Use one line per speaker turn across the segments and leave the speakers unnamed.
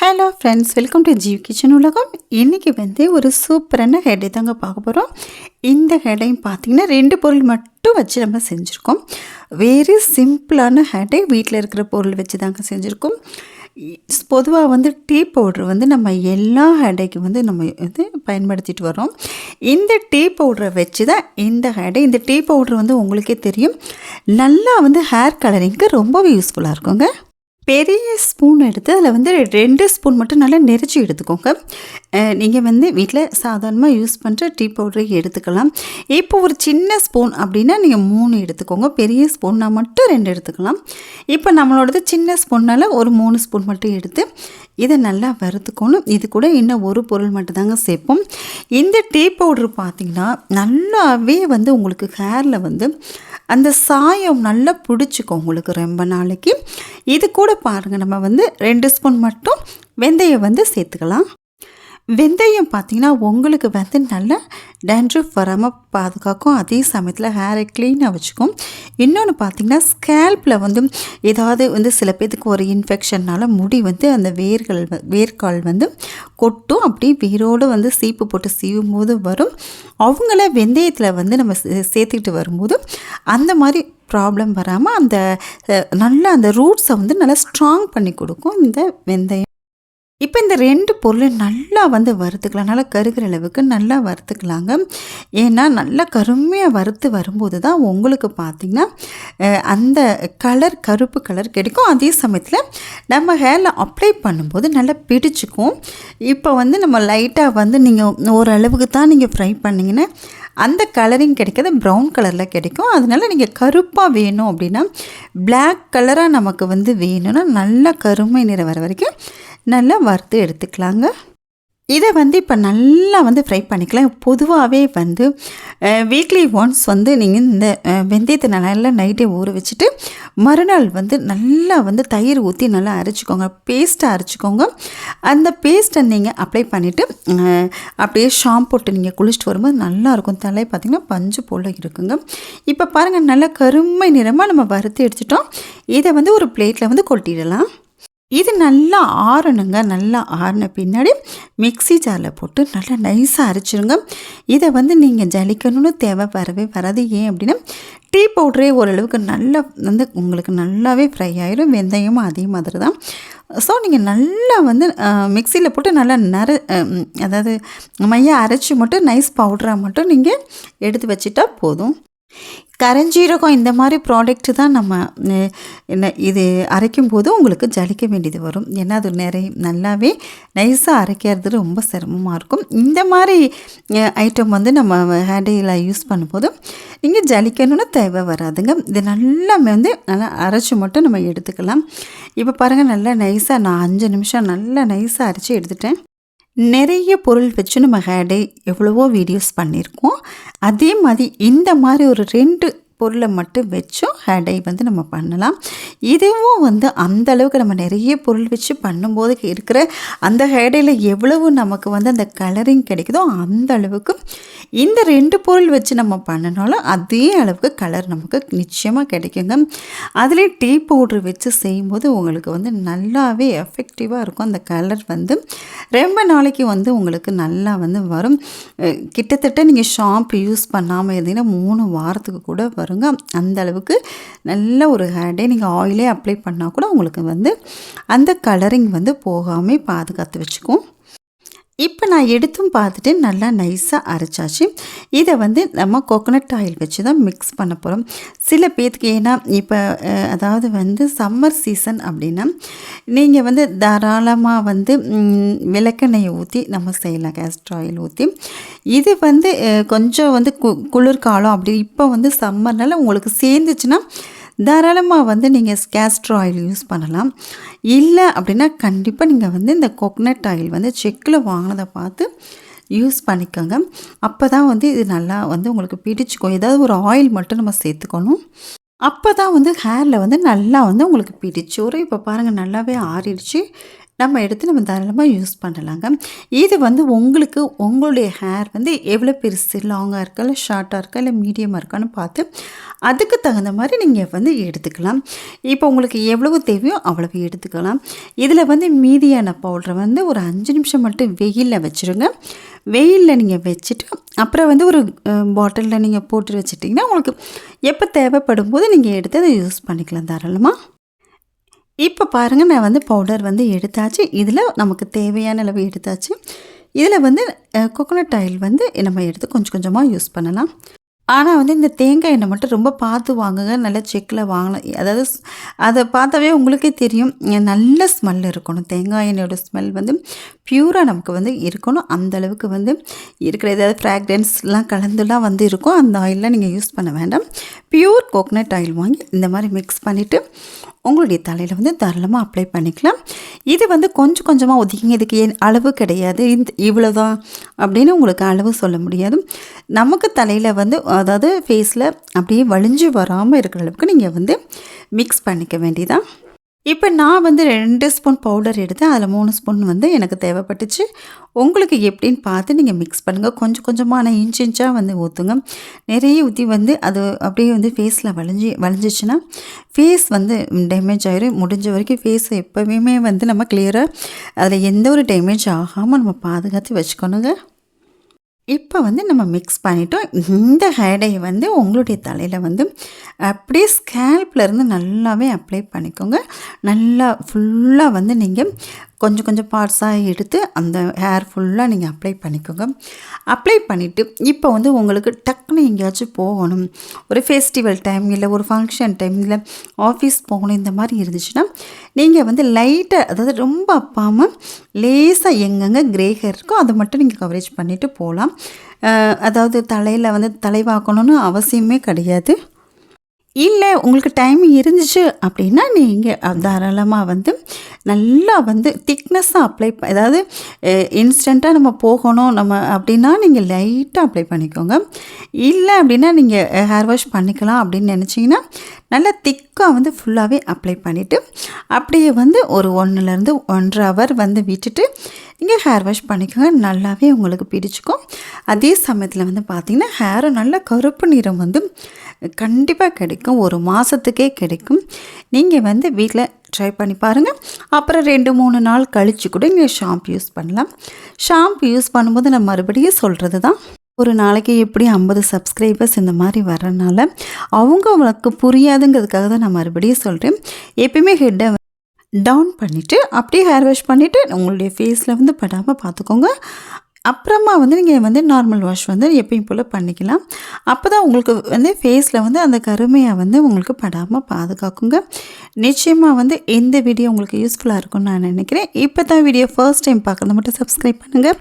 Hello friends welcome to Jeev kitchen உலகம். இன்றைக்கி வந்து ஒரு சூப்பரான ஹெடை தாங்க பார்க்க போகிறோம் இந்த ஹெடையும் பார்த்திங்கன்னா ரெண்டு பொருள் மட்டும் வச்சு நம்ம செஞ்சுருக்கோம். வெரி சிம்பிளான ஹெடை வீட்டில் இருக்கிற பொருள் வச்சு தாங்க செஞ்சுருக்கோம். பொதுவாக வந்து டீ பவுட்ரு வந்து நம்ம எல்லா ஹெடைக்கும் வந்து நம்ம இது பயன்படுத்திட்டு வரோம். இந்த டீ பவுடரை வச்சு தான் இந்த ஹெடை இந்த டீ பவுட்ரு வந்து உங்களுக்கே தெரியும். நல்லா வந்து ஹேர் கலரிங்க்கு ரொம்பவே யூஸ்ஃபுல்லாக இருக்குங்க. பெரிய ஸ்பூன் எடுத்து அதில் வந்து ரெண்டு ஸ்பூன் மட்டும் நல்லா நெரிச்சு எடுத்துக்கோங்க. நீங்கள் வந்து வீட்டில் சாதாரணமாக யூஸ் பண்ணுற டீ பவுடரை எடுத்துக்கலாம். இப்போ ஒரு சின்ன ஸ்பூன் அப்படின்னா நீங்கள் மூணு எடுத்துக்கோங்க. பெரிய ஸ்பூன்னா மட்டும் ரெண்டு எடுத்துக்கலாம். இப்போ நம்மளோடது சின்ன ஸ்பூன்னால் ஒரு மூணு ஸ்பூன் மட்டும் எடுத்து இதை நல்லா வறுத்துக்கணும். இது கூட இன்னும் ஒரு பொருள் மட்டும்தாங்க சேர்ப்போம். இந்த டீ பவுட்ரு பார்த்திங்கன்னா நல்லாவே வந்து உங்களுக்கு ஹேரில் வந்து அந்த சாயம் நல்லா பிடிச்சிக்கும் உங்களுக்கு ரொம்ப நாளைக்கு. இது கூட பாருங்கள் நம்ம வந்து ரெண்டு ஸ்பூன் மட்டும் வெந்தயம் வந்து சேர்த்துக்கலாம். வெந்தயம் பார்த்திங்கன்னா உங்களுக்கு வந்து நல்லா டேண்ட்ரஃப் வராமல் பாதுகாக்கும். அதே சமயத்தில் ஹேரை க்ளீனாக வச்சுக்கும். இன்னொன்று பார்த்திங்கன்னா ஸ்கேல்பில் வந்து ஏதாவது வந்து சில பேர்த்துக்கு ஒரு இன்ஃபெக்ஷன்னால் முடி வந்து அந்த வேர்கள் வேர்க்கால் வந்து கொட்டும். அப்படி வேரோடு வந்து சீப்பு போட்டு சீவும் போது வரும். அவங்கள வெந்தயத்தில் வந்து நம்ம சேர்த்துக்கிட்டு வரும்போது அந்த மாதிரி ப்ராப்ளம் வராமல் அந்த நல்லா அந்த ரூட்ஸை வந்து நல்லா ஸ்ட்ராங் பண்ணி கொடுக்கும் இந்த வெந்தயம். இப்போ இந்த ரெண்டு பொருளும் நல்லா வந்து வறுத்துக்கலாம். நல்லா கருகிற அளவுக்கு நல்லா வறுத்துக்கலாங்க. ஏன்னா நல்லா கருமையாக வறுத்து வரும்போது தான் உங்களுக்கு பார்த்திங்கன்னா அந்த கலர் கருப்பு கலர் கிடைக்கும். அதே சமயத்தில் நம்ம ஹேரில் அப்ளை பண்ணும்போது நல்லா பிடிச்சிக்கும். இப்போ வந்து நம்ம லைட்டாக வந்து நீங்கள் ஓரளவுக்கு தான் நீங்கள் ஃப்ரை பண்ணிங்கன்னா அந்த கலரிங் கிடைக்கிறது ப்ரௌன் கலரில் கிடைக்கும். அதனால் நீங்கள் கருப்பாக வேணும் அப்படின்னா பிளாக் கலராக நமக்கு வந்து வேணும்னா நல்லா கருமை நிறம் வர வரைக்கும் நல்லா வறுத்து எடுத்துக்கலாங்க. இதை வந்து இப்போ நல்லா வந்து ஃப்ரை பண்ணிக்கலாம். பொதுவாகவே வந்து வீக்லி ஒன்ஸ் வந்து நீங்கள் இந்த வெந்தயத்தை நல்லா நைட்டே ஊற வச்சுட்டு மறுநாள் வந்து நல்லா வந்து தயிர் ஊற்றி நல்லா அரைச்சிக்கோங்க. பேஸ்ட்டை அரைச்சிக்கோங்க. அந்த பேஸ்ட்டை நீங்கள் அப்ளை பண்ணிவிட்டு அப்படியே ஷாம்பு நீங்கள் குளிச்சுட்டு வரும்போது நல்லாயிருக்கும் தலை பார்த்திங்கன்னா பஞ்சு போல் இருக்குங்க. இப்போ பாருங்கள் நல்லா கருமை நிறமாக நம்ம வறுத்து எடுத்துட்டோம். இதை வந்து ஒரு பிளேட்டில் வந்து கொட்டிடலாம். இது நல்லா ஆறணுங்க நல்லா ஆறின பின்னாடி மிக்சி ஜாரில் போட்டு நல்லா நைஸாக அரைச்சிருங்க. இதை வந்து நீங்கள் ஜலிக்கணும்னு தேவை வரவே வராது. ஏன் அப்படின்னா டீ பவுட்ரே ஓரளவுக்கு நல்லா வந்து உங்களுக்கு நல்லாவே ஃப்ரை ஆயிரும் வெந்தயமும் அதே மாதிரி தான் ஸோ நீங்கள் நல்லா வந்து மிக்சியில் போட்டு நல்லா நர அதாவது மைய அரைச்சி மட்டும் நைஸ் பவுடராக மட்டும் நீங்கள் எடுத்து வச்சிட்டா போதும். கரஞ்சீரகம் இந்த மாதிரி ப்ராடக்ட்டு தான் நம்ம என்ன இது அரைக்கும் போது உங்களுக்கு ஜலிக்க வேண்டியது வரும். ஏன்னா அது நிறைய நல்லாவே நைஸாக அரைக்கிறது ரொம்ப சிரமமாக இருக்கும். இந்த மாதிரி ஐட்டம் வந்து நம்ம ஹேண்டில் யூஸ் பண்ணும்போது இங்கே ஜலிக்கணும்னு தேவை வராதுங்க. இது நல்லா வந்து நல்லா அரைச்சி மட்டும் நம்ம எடுத்துக்கலாம். இப்போ பாருங்கள் நல்லா நைஸாக நான் அஞ்சு நிமிஷம் நல்லா நைஸாக அரைச்சி எடுத்துட்டேன். நிறைய பொருள் வச்சு நம்ம ஹேடே எவ்வளவோ வீடியோஸ் பண்ணியிருக்கோம். அதே மாதிரி இந்த மாதிரி ஒரு ரெண்டு பொருளை மட்டும் வச்சும் ஹேடை வந்து நம்ம பண்ணலாம். இதுவும் வந்து அந்த அளவுக்கு நம்ம நிறைய பொருள் வச்சு பண்ணும்போது இருக்கிற அந்த ஹேடையில் எவ்வளவு நமக்கு வந்து அந்த கலரிங் கிடைக்குதோ அந்த அளவுக்கு இந்த ரெண்டு பொருள் வச்சு நம்ம பண்ணினாலும் அதே அளவுக்கு கலர் நமக்கு நிச்சயமாக கிடைக்குங்க. அதிலே டீ பவுட்ரு வச்சு செய்யும்போது உங்களுக்கு வந்து நல்லாவே எஃபெக்டிவாக இருக்கும். அந்த கலர் வந்து ரொம்ப நாளைக்கு வந்து உங்களுக்கு நல்லா வந்து வரும். கிட்டத்தட்ட நீங்கள் ஷாம்பு யூஸ் பண்ணாமல் இருந்தீங்கன்னா மூணு வாரத்துக்கு கூட பாருங்க. அந்த அளவுக்கு நல்ல ஒரு ஹேண்டே நீங்கள் ஆயிலே அப்ளை பண்ணால் கூட உங்களுக்கு வந்து அந்த கலரிங் வந்து போகாமல் பாதுகாத்து வச்சுக்கும். இப்போ நான் எடுத்தும் பார்த்துட்டு நல்லா நைஸாக அரைச்சாச்சு. இதை வந்து நம்ம கோகோனட் ஆயில் வச்சு தான் மிக்ஸ் பண்ண போகிறோம் சில பேர்த்துக்கு ஏன்னா இப்போ அதாவது வந்து சம்மர் சீசன் அப்படின்னா நீங்கள் வந்து தாராளமாக வந்து விளக்கெண்ணெயை ஊற்றி நம்ம செய்யலாம் கேஸ்ட்ரு ஆயில் ஊற்றி இது வந்து கொஞ்சம் வந்து கு குளிர்காலம் அப்படி இப்போ வந்து சம்மர்னால உங்களுக்கு சேர்ந்துச்சுன்னா தாராளமாக வந்து நீங்கள் கேஸ்ட்ரோ ஆயில் யூஸ் பண்ணலாம். இல்லை அப்படின்னா கண்டிப்பாக நீங்கள் வந்து இந்த கொக்னட் ஆயில் வந்து செக்கில் வாங்கினதை பார்த்து யூஸ் பண்ணிக்கோங்க. அப்போ தான் வந்து இது நல்லா வந்து உங்களுக்கு பிடிச்சிக்கும். ஏதாவது ஒரு ஆயில் மட்டும் நம்ம சேர்த்துக்கணும். அப்போ தான் வந்து ஹேரில் வந்து நல்லா வந்து உங்களுக்கு பிடிச்சோரும் இப்போ பாருங்கள் நல்லாவே ஆறிடுச்சு. நம்ம எடுத்து நம்ம தாராளமாக யூஸ் பண்ணலாங்க. இது வந்து உங்களுக்கு உங்களுடைய ஹேர் வந்து எவ்வளோ பெருசு லாங்காக இருக்கா இல்லை ஷார்ட்டாக இருக்கா இல்லை மீடியமாக இருக்கான்னு பார்த்து அதுக்கு தகுந்த மாதிரி நீங்கள் வந்து எடுத்துக்கலாம். இப்போ உங்களுக்கு எவ்வளவு தேவையோ அவ்வளவு எடுத்துக்கலாம். இதில் வந்து மீதியான பவுடரை வந்து ஒரு அஞ்சு நிமிஷம் மட்டும் வெயிலில் வச்சுருங்க. வெயிலில் நீங்கள் வச்சுட்டு அப்புறம் வந்து ஒரு பாட்டிலில் நீங்கள் போட்டு வச்சுட்டிங்கன்னா உங்களுக்கு எப்போ தேவைப்படும் போது நீங்கள் எடுத்து அதை யூஸ் பண்ணிக்கலாம் தாராளமாக இப்போ பாருங்கள் நான் வந்து பவுடர் வந்து எடுத்தாச்சு. இதில் நமக்கு தேவையான அளவு எடுத்தாச்சு. இதில் வந்து கோகோனட் ஆயில் வந்து நம்ம எடுத்து கொஞ்சம் கொஞ்சமாக யூஸ் பண்ணலாம். ஆனால் வந்து இந்த தேங்காய் எண்ணெய் மட்டும் ரொம்ப பார்த்து வாங்குங்க. நல்ல செக்கில் வாங்கலாம். அதாவது அதை பார்த்தாவே உங்களுக்கே தெரியும். நல்ல ஸ்மெல் இருக்கணும். தேங்காய் எண்ணெயோட ஸ்மெல் வந்து பியூராக நமக்கு வந்து இருக்கணும். அந்த அளவுக்கு வந்து இருக்கிற ஏதாவது ஃப்ராக்ரன்ஸ்லாம் கலந்துலாம் வந்து இருக்கும். அந்த ஆயிலெலாம் நீங்கள் யூஸ் பண்ண வேண்டாம். பியூர் கோகனட் ஆயில் வாங்கி இந்த மாதிரி மிக்ஸ் பண்ணிவிட்டு உங்களுடைய தலையில் வந்து தாராளமாக அப்ளை பண்ணிக்கலாம். இது வந்து கொஞ்சம் கொஞ்சமாக ஒதுக்கிங்க இதுக்கு ஏன் அளவு கிடையாது. இந்த இவ்வளோ தான் அப்படின்னு உங்களுக்கு அளவு சொல்ல முடியாது. நமக்கு தலையில் வந்து அதாவது ஃபேஸில் அப்படியே வழிஞ்சு வராமல் இருக்கிற அளவுக்கு நீங்கள் வந்து மிக்ஸ் பண்ணிக்க வேண்டியதான் இப்போ நான் வந்து ரெண்டு ஸ்பூன் பவுடர் எடுத்தேன். அதில் மூணு ஸ்பூன் வந்து எனக்கு தேவைப்பட்டுச்சு. உங்களுக்கு எப்படின்னு பார்த்து நீங்கள் மிக்ஸ் பண்ணுங்கள் கொஞ்சம் கொஞ்சமாக ஆனால் இன்ச் இன்ச்சாக வந்து ஊற்றுங்க நிறைய ஊற்றி வந்து அது அப்படியே வந்து ஃபேஸில் வளைஞ்சி வளைஞ்சிச்சுன்னா ஃபேஸ் வந்து டேமேஜ் ஆகிடும் முடிஞ்ச வரைக்கும் ஃபேஸ் எப்போவுமே வந்து நம்ம கிளியராக அதில் எந்த ஒரு டேமேஜ் ஆகாமல் நம்ம பாதுகாத்து வச்சுக்கணுங்க. இப்போ வந்து நம்ம மிக்ஸ் பண்ணிட்டோம். இந்த ஹேடையை வந்து உங்களுடைய தலையில் வந்து அப்படியே ஸ்கேல்ப்லேருந்து நல்லாவே அப்ளை பண்ணிக்கோங்க. நல்லா ஃபுல்லாக வந்து நீங்கள் கொஞ்சம் கொஞ்சம் பார்ட்ஸாக எடுத்து அந்த ஹேர் ஃபுல்லாக நீங்கள் அப்ளை பண்ணிக்கோங்க. அப்ளை பண்ணிவிட்டு இப்போ வந்து உங்களுக்கு டக்குன்னு எங்கேயாச்சும் போகணும். ஒரு ஃபெஸ்டிவல் டைம் இல்லை ஒரு ஃபங்க்ஷன் டைம் இல்லை ஆஃபீஸ் போகணும் இந்த மாதிரி இருந்துச்சுன்னா நீங்கள் வந்து லைட்டாக அதாவது ரொம்ப அப்பாமல் லேசாக எங்கெங்கே கிரே ஹேர் இருக்கோ அதை மட்டும் நீங்கள் கவரேஜ் பண்ணிவிட்டு போகலாம். அதாவது தலையில் வந்து தலைவாக்கணும்னு அவசியமே கிடையாது. இல்லை உங்களுக்கு டைம் இருந்துச்சு அப்படின்னா நீங்கள் தாராளமாக வந்து நல்லா வந்து திக்னஸ்ஸாக அப்ளை அதாவது இன்ஸ்டண்ட்டாக நம்ம போகணும் நம்ம அப்படின்னா நீங்கள் லைட்டாக அப்ளை பண்ணிக்கோங்க. இல்லை அப்படின்னா நீங்கள் ஹேர் வாஷ் பண்ணிக்கலாம் அப்படின்னு நினச்சிங்கன்னா நல்லா திக்காக வந்து ஃபுல்லாகவே அப்ளை பண்ணிவிட்டு அப்படியே வந்து ஒரு ஒன்றுலேருந்து ஒன்றரை ஹவர் வந்து விட்டுட்டு நீங்கள் ஹேர் வாஷ் பண்ணிக்கோங்க. நல்லாவே உங்களுக்கு பிடிச்சிக்கும். அதே சமயத்தில் வந்து பார்த்திங்கன்னா ஹேரும் நல்ல கருப்பு நிறம் வந்து கண்டிப்பாக கிடைக்கும். ஒரு மாதத்துக்கே கிடைக்கும். நீங்கள் வந்து வீட்டில் ட்ரை பண்ணி பாருங்கள் அப்புறம் ரெண்டு மூணு நாள் கழித்து கூட நீங்கள் ஷாம்பு யூஸ் பண்ணலாம். ஷாம்பு யூஸ் பண்ணும்போது நான் மறுபடியும் சொல்கிறது தான். ஒரு நாளைக்கு எப்படி ஐம்பது சப்ஸ்கிரைபர்ஸ் இந்த மாதிரி வர்றனால அவங்க அவங்களுக்கு புரியாதுங்கிறதுக்காக தான் நான் மறுபடியும் சொல்கிறேன் எப்பயுமே ஹெட்டை டவுன் பண்ணிவிட்டு அப்படியே ஹேர் வாஷ் பண்ணிவிட்டு உங்களுடைய ஃபேஸில் வந்து படாமல் பார்த்துக்கோங்க. அப்புறமா வந்து நீங்கள் வந்து நார்மல் வாஷ் வந்து எப்பயும் போல் பண்ணிக்கலாம். அப்போ தான் உங்களுக்கு வந்து ஃபேஸில் வந்து அந்த கருமையாக வந்து உங்களுக்கு படாமல் பாதுகாக்குங்க. நிச்சயமாக வந்து இந்த வீடியோ உங்களுக்கு யூஸ்ஃபுல்லாக இருக்கும்னு நான் நினைக்கிறேன். இப்போ தான் வீடியோ ஃபர்ஸ்ட் டைம் பார்க்குறது மட்டும் சப்ஸ்கிரைப் பண்ணுங்கள்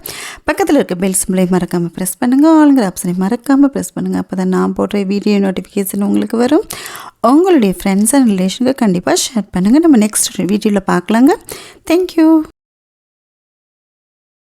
பக்கத்தில் இருக்க பெல் சிம்லை மறக்காமல் ப்ரெஸ் பண்ணுங்கள் ஆளுங்கிற ஆப்ஷனை மறக்காமல் ப்ரெஸ் பண்ணுங்கள் அப்போ தான் நான் போடுற வீடியோ நோட்டிஃபிகேஷன் உங்களுக்கு வரும். உங்களுடைய ஃப்ரெண்ட்ஸ் அண்ட் ரிலேஷனுக்கு கண்டிப்பாக ஷேர் பண்ணுங்கள் நம்ம நெக்ஸ்ட் வீடியோவில் பார்க்கலாங்க. தேங்க்யூ